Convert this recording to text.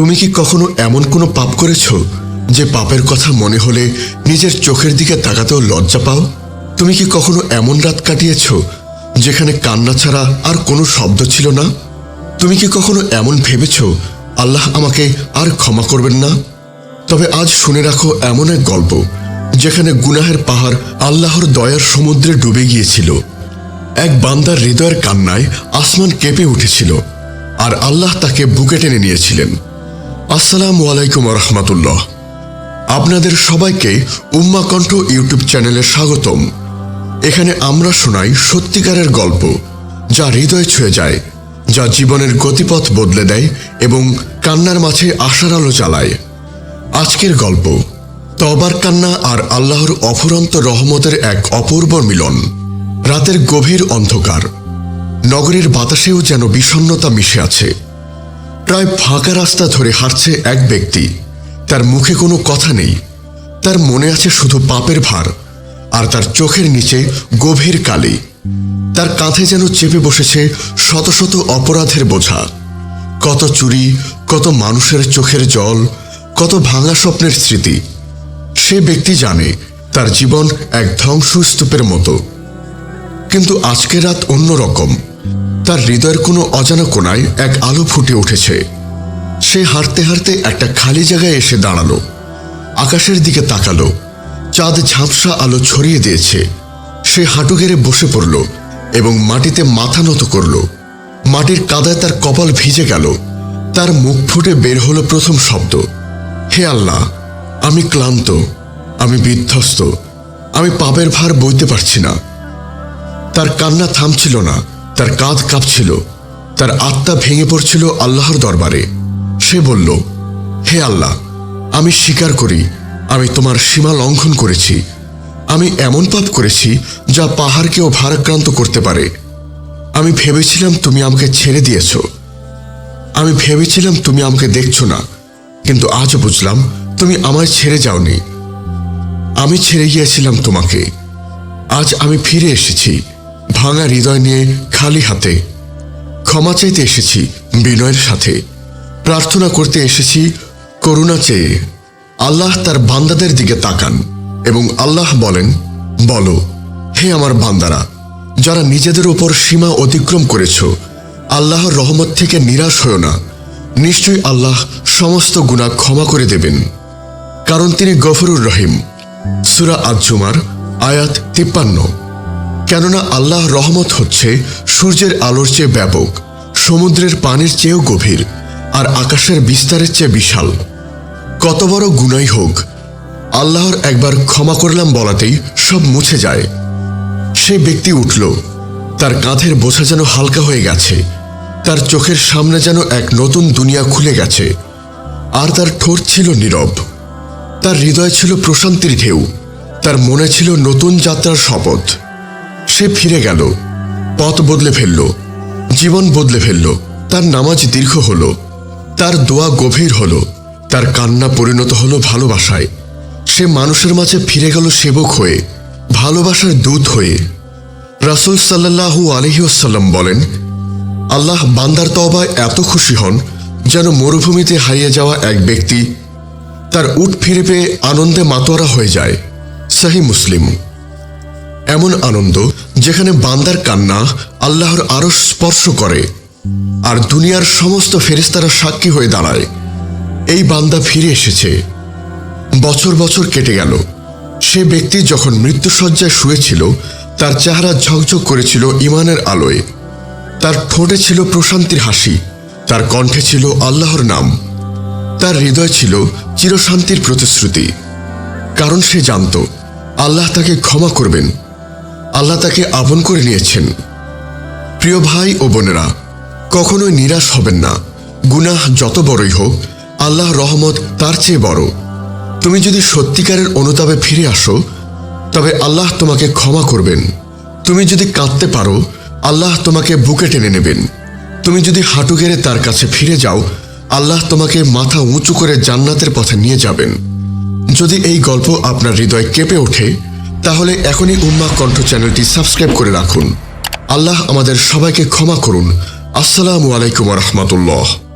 তুমি কি কখনো এমন কোনো পাপ করেছ যে পাপের কথা মনে হলে নিজের চোখের দিকে তাকাতেও লজ্জা পাও? তুমি কি কখনো এমন রাত কাটিয়েছ যেখানে কান্না ছাড়া আর কোনো শব্দ ছিল না? তুমি কি কখনো এমন ভেবেছ, আল্লাহ আমাকে আর ক্ষমা করবেন না? তবে আজ শুনে রাখো এমন এক গল্প, যেখানে গুনাহের পাহাড় আল্লাহর দয়ার সমুদ্রে ডুবে গিয়েছিল। এক বান্দার হৃদয়ের কান্নায় আসমান কেঁপে উঠেছিল, আর আল্লাহ তাকে বুকে টেনে নিয়েছিলেন। আসসালামু আলাইকুম রহমতুল্লাহ আপনাদের সবাইকে উম্মা কণ্ঠ ইউটিউব চ্যানেলে স্বাগতম। এখানে আমরা শোনাই সত্যিকারের গল্প, যা হৃদয় ছুঁয়ে যায়, যা জীবনের গতিপথ বদলে দেয় এবং কান্নার মাঝে আশার আলো চালায়। আজকের গল্প তবার কান্না আর আল্লাহর অফুরন্ত রহমতের এক অপূর্ব মিলন। রাতের গভীর অন্ধকার, নগরীর বাতাসেও যেন বিষণ্ণতা মিশে আছে। প্রায় ফাঁকা রাস্তা ধরে হাঁটছে এক ব্যক্তি। তার মুখে কোনো কথা নেই। তার মনে আছে শুধু পাপের ভার আর তার চোখের নিচে গভীর কালি। তার কাঁধে যেন চেপে বসেছে শত শত অপরাধের বোঝা। কত চুরি, কত মানুষের চোখের জল, কত ভাঙা স্বপ্নের স্মৃতি। সে ব্যক্তি জানে তার জীবন এক ধ্বংসস্তূপের মতো। কিন্তু আজকের রাত অন্যরকম তার হৃদয়ের কোনো অজানা কোনায় এক আলো ফুটে উঠেছে। সে হাঁটতে হাঁটতে একটা খালি জায়গায় এসে দাঁড়াল। আকাশের দিকে তাকালো। চাঁদ ঝাপসা আলো ছড়িয়ে দিয়েছে। সে হাঁটু গেড়ে বসে পড়ল এবং মাটিতে মাথা নত করল। মাটির কাদায় তার কপাল ভিজে গেল। তার মুখ ফুটে বের হলো প্রথম শব্দ। হে আল্লাহ, আমি ক্লান্ত, আমি বিধ্বস্ত, আমি পাপের ভার বইতে পারছি না। তার কান্না থামছিল না। তার কাঁধ কাঁপছিল, তার আত্মা ভেঙে পড়ছিল আল্লাহর দরবারে। সে বলল, হে আল্লাহ, আমি স্বীকার করি, আমি তোমার সীমা লঙ্ঘন করেছি। আমি এমন পাপ করেছি যা পাহাড়কেও ভারাক্রান্ত করতে পারে। আমি ভেবেছিলাম তুমি আমাকে ছেড়ে দিয়েছ। আমি ভেবেছিলাম তুমি আমাকে দেখছ না, কিন্তু আজ বুঝলাম তুমি আমায় ছেড়ে যাওনি। আমি ছেড়ে গিয়েছিলাম তোমাকে। আজ আমি ফিরে এসেছি। ভাঙা হৃদয় নিয়ে খালি হাতে। ক্ষমা চাইতে এসেছি বিনয়ের সাথে। প্রার্থনা করতে এসেছি করুণা চেয়ে। আল্লাহ তার বান্দাদের দিকে তাকান এবং আল্লাহ বলেন, বলো, হে আমার বান্দারা, যারা নিজেদের ওপর সীমা অতিক্রম করেছ, আল্লাহর রহমত থেকে নিরাশ হও না। নিশ্চয়ই আল্লাহ সমস্ত গুণা ক্ষমা করে দেবেন। কারণ তিনি গফরুর রহিম। সুরা আজুমার আয়াত তিপ্পান্ন। কেননা আল্লাহ রহমত হচ্ছে সূর্যের আলোর চেয়ে ব্যাপক, সমুদ্রের পানির চেয়েও গভীর, আর আকাশের বিস্তারের চেয়ে বিশাল। কত বড় গুণাই হোক, আল্লাহর একবার ক্ষমা করলাম বলাতেই সব মুছে যায়। সে ব্যক্তি উঠল, তার কাঁধের বোঝা যেন হালকা হয়ে গেছে, তার চোখের সামনে যেন এক নতুন দুনিয়া খুলে গেছে, আর তার ঠোঁট ছিল নীরব। তার হৃদয় ছিল প্রশান্তির ঢেউ, তার মনে ছিল নতুন যাত্রার শপথ। সে ফিরে গেল, পথ বদলে ফেলল, জীবন বদলে ফেলল, তার নামাজ দীর্ঘ হলো, তার দোয়া গভীর হলো, তার কান্না পরিণত হলো ভালোবাসায়। সে মানুষের মাঝে ফিরে গেল সেবক হয়ে, ভালোবাসার দূত হয়ে। রাসুল সাল্লাহু আলহিউসাল্লাম বলেন, আল্লাহ বান্দার তবায় এত খুশি হন যেন মরুভূমিতে হারিয়ে যাওয়া এক ব্যক্তি তার উঠ ফিরে পেয়ে আনন্দে মাতোয়ারা হয়ে যায়। সাহি মুসলিম। এমন আনন্দ যেখানে বান্দার কান্না আল্লাহর আরও স্পর্শ করে, আর দুনিয়ার সমস্ত ফেরিস্তারা সাক্ষী হয়ে দাঁড়ায়। এই বান্দা ফিরে এসেছে। বছর বছর কেটে গেল। সে ব্যক্তি যখন মৃত্যুসজ্জায় শুয়েছিল, তার চেহারা ঝকঝক করেছিল ইমানের আলোয়। তার ঠোঁটে ছিল প্রশান্তির হাসি, তার কণ্ঠে ছিল আল্লাহর নাম। তার হৃদয় ছিল চিরশান্তির প্রতিশ্রুতি। কারণ সে জানত, আল্লাহ তাকে ক্ষমা করবেন। আল্লাহ তাকে আপন করে নিয়েছেন। প্রিয় ভাই ও বোনেরা, কখনোই নিরাশ হবেন না। গুনাহ যত বড়ই হোক আল্লাহ রহমত তার চেয়ে বড়। তুমি যদি সত্যিকারের অনুতাপে ফিরে আসো, তবে আল্লাহ তোমাকে ক্ষমা করবেন। তুমি যদি কাঁদতে পারো, আল্লাহ তোমাকে বুকে টেনে নেবেন। তুমি যদি হাঁটু গেড়ে তার কাছে ফিরে যাও, আল্লাহ তোমাকে মাথা উঁচু করে জান্নাতের পথে নিয়ে যাবেন। যদি এই গল্প আপনার হৃদয় কেঁপে ওঠে তাহলে এখনই উম্মা কণ্ঠ চ্যানেলটি সাবস্ক্রাইব করে রাখুন। আল্লাহ আমাদের সবাইকে ক্ষমা করুন। আসসালামু আলাইকুম রহমতুল্লাহ।